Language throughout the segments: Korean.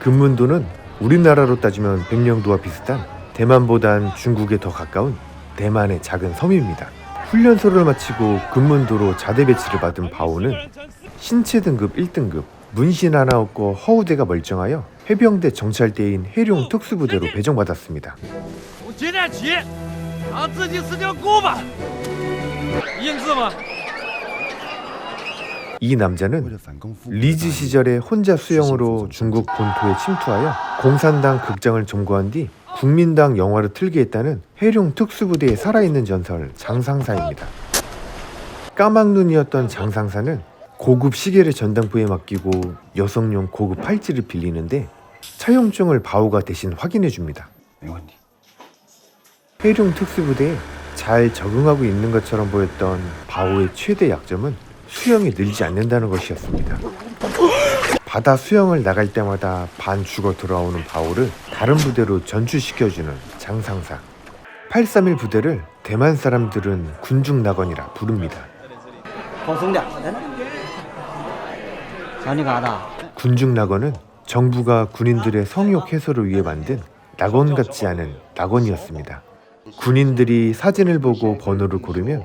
금문도는 우리나라로 따지면 백령도와 비슷한 대만보단 중국에 더 가까운 대만의 작은 섬입니다. 훈련소를 마치고 금문도로 자대 배치를 받은 바오는 신체 등급 1등급, 문신 하나 없고 허우대가 멀쩡하여 해병대 정찰대인 해룡 특수부대로 배정받았습니다. 이 남자는 리즈 시절에 혼자 수영으로 중국 본토에 침투하여 공산당 극장을 점거한 뒤 국민당 영화를 틀게 했다는 해룡 특수부대에 살아있는 전설 장상사입니다. 까막눈이었던 장상사는 고급 시계를 전당부에 맡기고 여성용 고급 팔찌를 빌리는데 차용증을 바오가 대신 확인해 줍니다. 해룡 특수부대에 잘 적응하고 있는 것처럼 보였던 바오의 최대 약점은 수영이 늘지 않는다는 것이었습니다. 바다 수영을 나갈 때마다 반 죽어 돌아오는 바울을 다른 부대로 전출시켜주는 장상사. 831 부대를 대만 사람들은 군중 낙원이라 부릅니다. 군중 낙원은 정부가 군인들의 성욕 해소를 위해 만든 낙원 같지 않은 낙원이었습니다. 군인들이 사진을 보고 번호를 고르면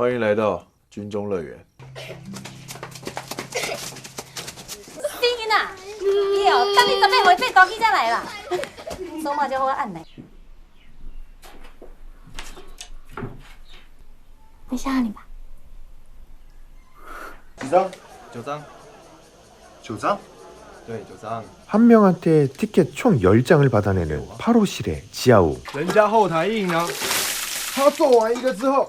欢迎来到军中乐园。叮囡啊，哟，等你准备回被大机才来啦。手码就好按来。没吓你吧？几张？九张，九张。对，九张。 한 명한테 티켓 총 10장을 받아내는 8호실의 지아우 人家后台印呢，他做完一个之后，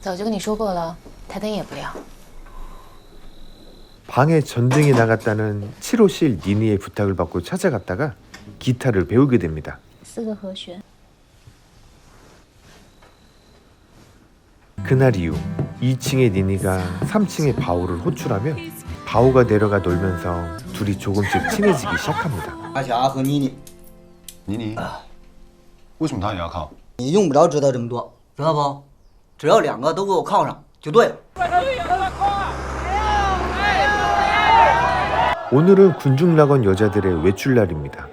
早就跟你说过了，台灯也不亮。 방에 전등이 나갔다는 7호실 니니의 부탁을 받고 찾아갔다가 기타를 배우게 됩니다. 四个和弦。 그날 이후 2층의 니니가 3층의 바오를 호출하면 바오가 내려가 놀면서 둘이 조금씩 친해지기 시작합니다. 阿霞和妮妮，妮妮，为什么他也要靠？你用不着知道这么多，知道不？ 只要两个都给我铐上就对了。 오늘은 군중낙원 여자들의 외출 날입니다.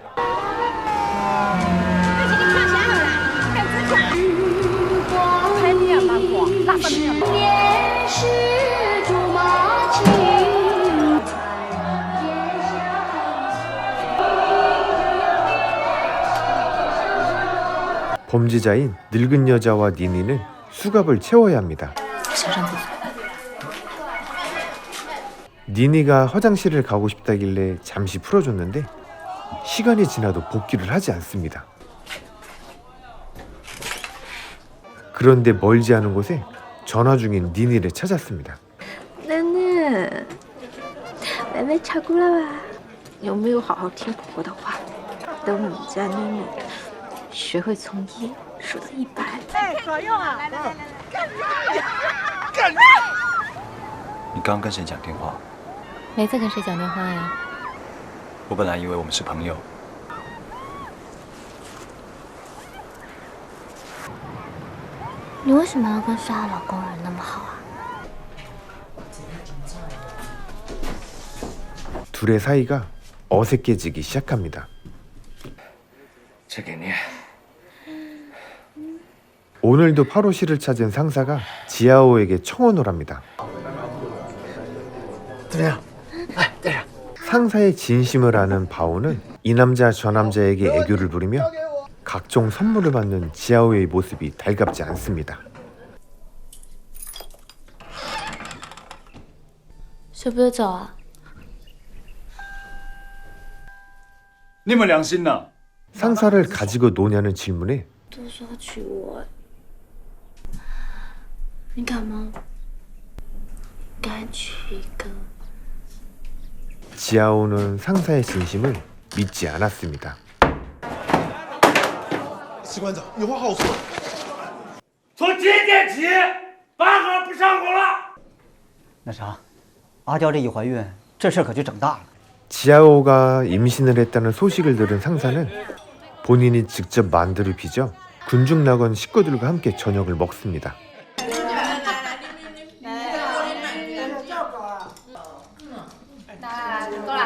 범죄자인 늙은 여자와 니니는 수갑을 채워야 합니다. 想上厕所。 니니가 화장실을 가고 싶다길래 잠시 풀어줬는데 시간이 지나도 복귀를 하지 않습니다. 그런데 멀지 않은 곳에 전화 중인 니니를 찾았습니다. 楠楠，妹妹查过了吧？有没有好好听婆婆的话？等我们家囡囡 学会从一数到一百，你刚刚跟谁讲电话？没在跟谁讲电话呀？ 我本来以为我们是朋友，你为什么要跟杀了老公人那么好啊？ 둘의 사이가 어색해지기 시작합니다. 这给你。 오늘도 파로시를 찾은 상사가 지아오에게 청혼을 합니다. 怎么样？哎，带上。 상사의 진심을 아는 바오는 이 남자 저 남자에게 애교를 부리며 각종 선물을 받는 지아오의 모습이 달갑지 않습니다. 舍不得走啊？你有没有良心呐、 상사를 가지고 노냐는 질문에 都说要娶我， 你敢吗？敢娶一个？ 지아오는 상사의 진심을 믿지 않았습니다. 士官长，有话好说。从今天起，八哥不上工了。那啥，阿娇这一怀孕，这事儿可就整大了。 지아오가 임신을 했다는 소식을 들은 상사는 본인이 직접 만두를 빚어 군중 낙원 식구들과 함께 저녁을 먹습니다.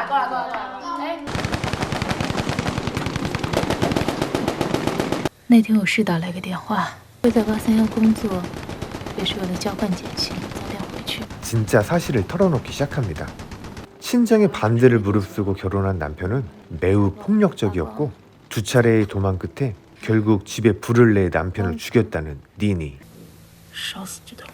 过来过来过来过来！哎，那天我是打了一个电话，说在八三幺工作，也是为了交换简讯，早点回去。 진짜 사실을 털어놓기 시작합니다. 친정의 반대를 무릅쓰고 결혼한 남편은 매우 폭력적이었고 두 차례의 도망 끝에 결국 집에 불을 내 남편을 죽였다는 니니. 烧死这段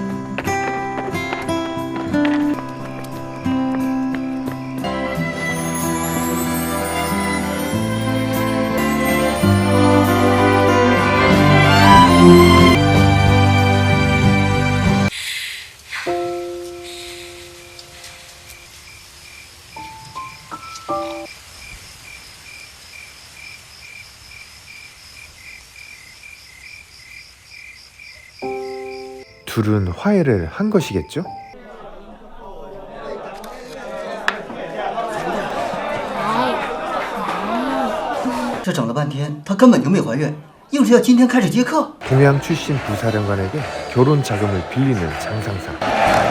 둘은 화해를 한 것이겠죠? 동양 출신 부사령관에게 결혼 자금을 빌리는 장상사.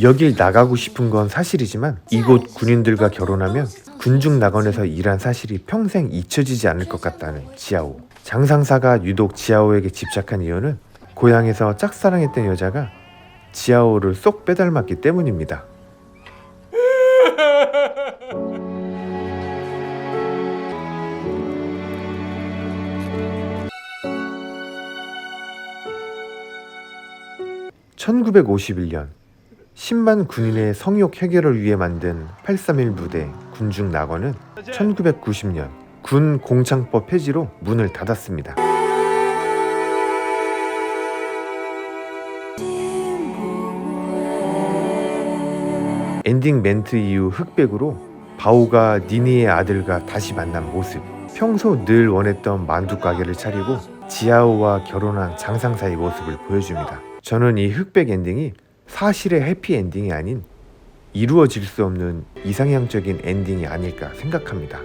여길 나가고 싶은 건 사실이지만 이곳 군인들과 결혼하면 군중 낙원에서 일한 사실이 평생 잊혀지지 않을 것 같다는 지아오. 장상사가 유독 지아오에게 집착한 이유는 고향에서 짝사랑했던 여자가 지아오를 쏙 빼닮았기 때문입니다. (1951년) 10만 군인의 성욕 해결을 위해 만든 831 부대 군중 낙원은 1990년 군 공창법 폐지로 문을 닫았습니다. 엔딩 멘트 이후 흑백으로 바오가 니니의 아들과 다시 만난 모습 평소 늘 원했던 만두 가게를 차리고 지아오와 결혼한 장상사의 모습을 보여줍니다. 저는 이 흑백 엔딩이 사실의 해피 엔딩이 아닌 이루어질 수 없는 이상향적인 엔딩이 아닐까 생각합니다.